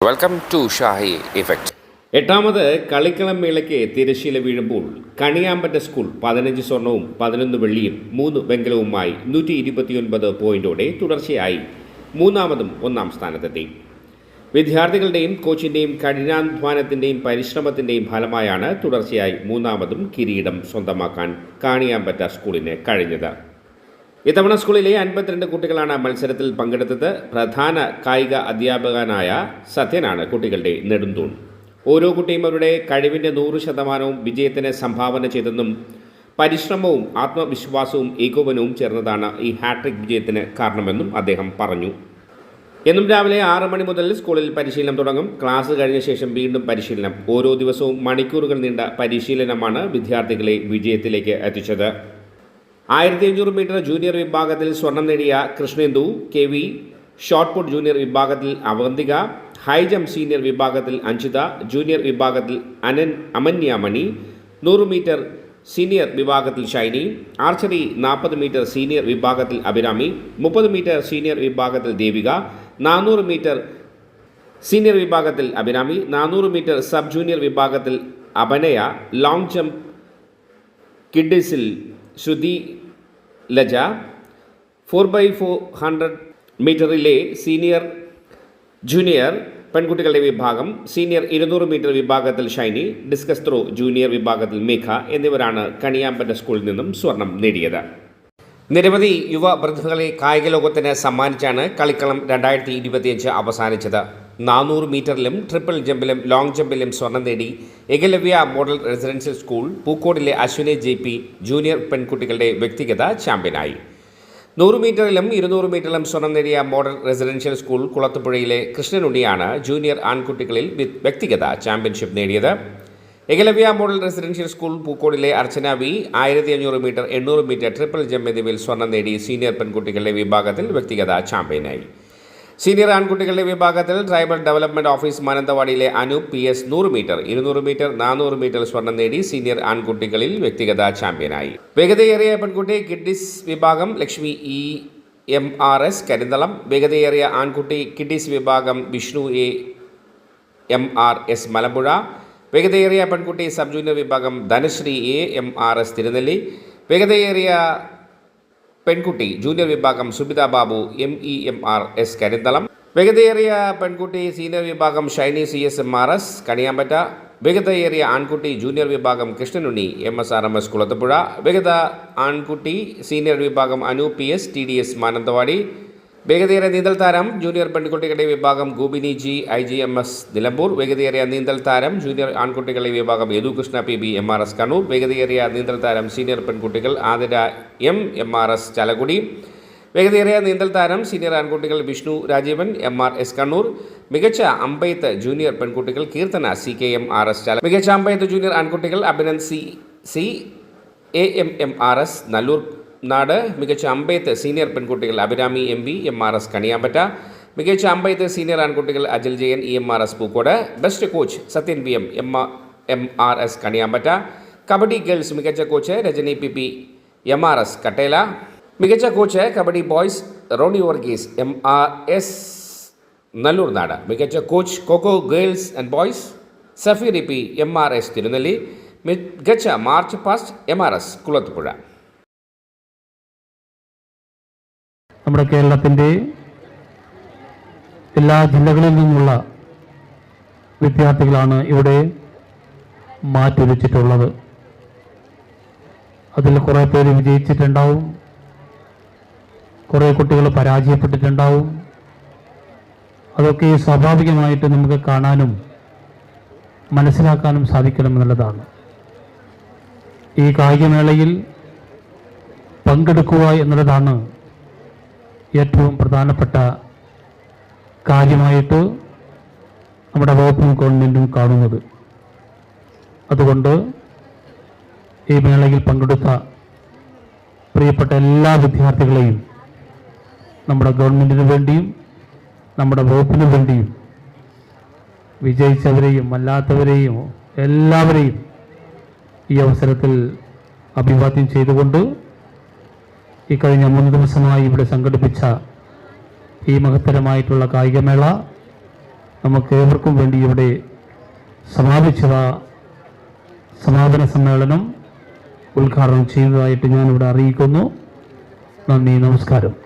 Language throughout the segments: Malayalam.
വെൽക്കം ടു ഷാഹി ഇഫക്റ്റ് എട്ടാമത് കളിക്കളം മേളയ്ക്ക് തിരശ്ശീല വീഴുമ്പോൾ കണിയാമ്പറ്റ സ്കൂൾ പതിനഞ്ച് സ്വർണവും പതിനൊന്ന് വെള്ളിയും മൂന്ന് വെങ്കലവുമായി നൂറ്റി ഇരുപത്തിയൊൻപത് പോയിന്റോടെ തുടർച്ചയായി മൂന്നാമതും ഒന്നാം സ്ഥാനത്തെത്തി. വിദ്യാർത്ഥികളുടെയും കോച്ചിന്റെയും കഠിനാധ്വാനത്തിന്റെയും പരിശ്രമത്തിന്റെയും ഫലമായാണ് തുടർച്ചയായി മൂന്നാമതും കിരീടം സ്വന്തമാക്കാൻ കാണിയാമ്പറ്റ സ്കൂളിന് കഴിഞ്ഞത്. ഇത്തവണ സ്കൂളിലെ അൻപത്തിരണ്ട് കുട്ടികളാണ് മത്സരത്തിൽ പങ്കെടുത്തത്. പ്രധാന കായിക അധ്യാപകനായ സത്യനാണ് കുട്ടികളുടെ നെടുന്തൂൺ. ഓരോ കുട്ടിയും അവരുടെ കഴിവിന്റെ നൂറ് ശതമാനവും വിജയത്തിന് സംഭാവന ചെയ്തെന്നും പരിശ്രമവും ആത്മവിശ്വാസവും ഏകോപനവും ചേർന്നതാണ് ഈ ഹാട്രിക് വിജയത്തിന് കാരണമെന്നും അദ്ദേഹം പറഞ്ഞു. എന്നും രാവിലെ ആറ് മണി മുതൽ സ്കൂളിൽ പരിശീലനം തുടങ്ങും. ക്ലാസ് കഴിഞ്ഞ ശേഷം വീണ്ടും പരിശീലനം. ഓരോ ദിവസവും മണിക്കൂറുകൾ നീണ്ട പരിശീലനമാണ് വിദ്യാർത്ഥികളെ വിജയത്തിലേക്ക് എത്തിച്ചത്. ആയിരത്തി അഞ്ഞൂറ് മീറ്റർ ജൂനിയർ വിഭാഗത്തിൽ സ്വർണം നേടിയ Krishnendu K V shot put junior വിഭാഗത്തിൽ അവന്തിക ഹൈ ജംപ് സീനിയർ വിഭാഗത്തിൽ അഞ്ജിത ജൂനിയർ വിഭാഗത്തിൽ അനൻ അമന്യാമണി നൂറ് മീറ്റർ സീനിയർ വിഭാഗത്തിൽ ഷൈനി ആർച്ചറി നാൽപ്പത് മീറ്റർ സീനിയർ വിഭാഗത്തിൽ അഭിരാമി മുപ്പത് മീറ്റർ സീനിയർ വിഭാഗത്തിൽ ദേവിക നാനൂറ് മീറ്റർ സീനിയർ വിഭാഗത്തിൽ അഭിരാമി നാനൂറ് മീറ്റർ സബ് ജൂനിയർ വിഭാഗത്തിൽ അപനയ ലോങ് ജംപ് കിഡ്സിൽ ശ്രുതി ലജ. ഫോർ ബൈ ഫോർ ഹൺഡ്രഡ് മീറ്ററിലെ സീനിയർ ജൂനിയർ പെൺകുട്ടികളുടെ വിഭാഗം. സീനിയർ ഇരുന്നൂറ് മീറ്റർ വിഭാഗത്തിൽ ഷൈനി ഡിസ്കസ് ത്രോ ജൂനിയർ വിഭാഗത്തിൽ മേഘ എന്നിവരാണ് കണിയാമ്പറ്റ സ്കൂളിൽ നിന്നും സ്വർണം നേടിയത്. നിരവധി യുവ പ്രതിഭകളെ കായിക ലോകത്തിന് സമ്മാനിച്ചാണ് കളിക്കളം രണ്ടായിരത്തി ഇരുപത്തിയഞ്ച് അവസാനിച്ചത്. നാനൂറ് മീറ്ററിലും ട്രിപ്പിൾ ജമ്പിലും ലോങ് ജമ്പിലും സ്വർണം നേടി ഏകലവ്യ മോഡൽ റെസിഡൻഷ്യൽ സ്കൂൾ പൂക്കോടിലെ അശ്വിനി ജെ പി ജൂനിയർ പെൺകുട്ടികളുടെ വ്യക്തിഗത ചാമ്പ്യനായി. നൂറ് മീറ്ററിലും ഇരുന്നൂറ് മീറ്ററിലും സ്വർണം നേടിയ മോഡൽ റെസിഡൻഷ്യൽ സ്കൂൾ കുളത്തുപുഴയിലെ കൃഷ്ണനുണ്ണിയാണ് ജൂനിയർ ആൺകുട്ടികളിൽ വ്യക്തിഗത ചാമ്പ്യൻഷിപ്പ് നേടിയത്. ഏകലവ്യ മോഡൽ റെസിഡൻഷ്യൽ സ്കൂൾ പൂക്കോടിലെ അർച്ചന വി ആയിരത്തി അഞ്ഞൂറ് മീറ്റർ എണ്ണൂറ് മീറ്റർ ട്രിപ്പിൾ ജമ്പ് എന്നിവയിൽ സ്വർണം നേടി സീനിയർ പെൺകുട്ടികളുടെ വിഭാഗത്തിൽ വ്യക്തിഗത ചാമ്പ്യനായി. സീനിയർ ആൺകുട്ടികളുടെ വിഭാഗത്തിൽ ട്രൈബൽ ഡെവലപ്മെന്റ് ഓഫീസ് മാനന്തവാടിയിലെ അനു പി എസ് നൂറ് മീറ്റർ ഇരുന്നൂറ് മീറ്റർ നാനൂറ് മീറ്റർ സ്വർണം നേടി സീനിയർ ആൺകുട്ടികളിൽ വ്യക്തിഗത ചാമ്പ്യനായി. വേഗതയേറിയ പെൺകുട്ടി കിഡ്ഡിസ് വിഭാഗം Lakshmi E M R S Karinthalam വേഗതയേറിയ ആൺകുട്ടി കിഡ്ഡിസ് വിഭാഗം Vishnu A M R S Malampuzha വേഗതയേറിയ പെൺകുട്ടി സബ് ജൂനിയർ വിഭാഗം Dhanasree A M R S Thirunelli വേഗതയേറിയ പെൺകുട്ടി ജൂനിയർ വിഭാഗം Subitha Babu M E M R S Karinthalam. വേഗതയേറിയ പെൺകുട്ടി സീനിയർ വിഭാഗം Shiny C S M R S Kaniyambetta. വേഗതയേറിയ ആൺകുട്ടി ജൂനിയർ വിഭാഗം Krishnanunni M S R M S Kulathupuzha വേഗത ആൺകുട്ടി സീനിയർ വിഭാഗം Anu P S T D S Mananthavady. വേഗതയേറിയ നീന്തൽ താരം ജൂനിയർ പെൺകുട്ടികളുടെ വിഭാഗം Gopini G I G M S Nilambur. വേഗതയേറിയ നീന്തൽ താരം ജൂനിയർ ആൺകുട്ടികളുടെ വിഭാഗം Yadukrishna P B M R S Kannur. വേഗതയേറിയ നീന്തൽ താരം സീനിയർ പെൺകുട്ടികൾ Athira M M R S Chalakudy വേഗതയേറിയ നീന്തൽ താരം സീനിയർ ആൺകുട്ടികൾ Vishnu Rajeevan M R S Kannur. മികച്ച അമ്പയത്ത് ജൂനിയർ പെൺകുട്ടികൾ Keerthana C K M R S Chala മികച്ച അമ്പയത്ത് ജൂനിയർ ആൺകുട്ടികൾ Abhinand C C A M M R S Nallurnad. മികച്ച അമ്പയത്ത് സീനിയർ പെൺകുട്ടികൾ Abhirami M V M R S Kaniyambetta. മികച്ച അമ്പയത്ത് സീനിയർ ആൺകുട്ടികൾ Ajal Jayan E M R S Pookode. Best coach Sathyan V M M M R S Kaniyambetta. Kabaddi girls മികച്ച coach Rajani P P M R S Kattela. മികച്ച coach kabaddi boys Roney Varghese M R S Nallurnad. മികച്ച coach kho kho girls and boys Safeer P M R S Thirunelli. മികച്ച march past M R S Kulathupuzha. നമ്മുടെ കേരളത്തിന്റെ എല്ലാ ജില്ലകളിൽ നിന്നുള്ള വിദ്യാർത്ഥികളാണ് ഇവിടെ മാറ്റുരച്ചിട്ടുള്ളത് അതിൽ കുറേ പേര് വിജയിച്ചിട്ടുണ്ടാവും. കുറേ കുട്ടികൾ പരാജയപ്പെട്ടിട്ടുണ്ടാവും. അതൊക്കെ സ്വാഭാവികമായിട്ട് നമുക്ക് കാണാനും മനസ്സിലാക്കാനും സാധിക്കണമെന്നുള്ളതാണ് ഈ കായികമേളയിൽ പങ്കെടുക്കുക എന്നുള്ളതാണ് ഏറ്റവും പ്രധാനപ്പെട്ട കാര്യമായിട്ട് നമ്മുടെ വകുപ്പും ഗവൺമെന്റും കാണുന്നത്. അതുകൊണ്ട് ഈ മേളയിൽ പങ്കെടുത്ത പ്രിയപ്പെട്ട എല്ലാ വിദ്യാർത്ഥികളെയും നമ്മുടെ ഗവൺമെന്റിനു വേണ്ടിയും നമ്മുടെ വകുപ്പിനു വേണ്ടിയും വിജയിച്ചവരെയും അല്ലാത്തവരെയും എല്ലാവരെയും ഈ അവസരത്തിൽ അഭിവാദ്യം ചെയ്തുകൊണ്ട് ഈ കഴിഞ്ഞ മൂന്ന് ദിവസമായി ഇവിടെ സംഘടിപ്പിച്ച ഈ മഹത്തരമായിട്ടുള്ള കായികമേള നമുക്ക് ഏവർക്കും വേണ്ടി ഇവിടെ സമാപിച്ചത സമാപന സമ്മേളനം ഉദ്ഘാടനം ചെയ്യുന്നതായിട്ട് ഞാനിവിടെ അറിയിക്കുന്നു. നന്ദി നമസ്കാരം.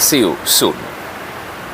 See you soon.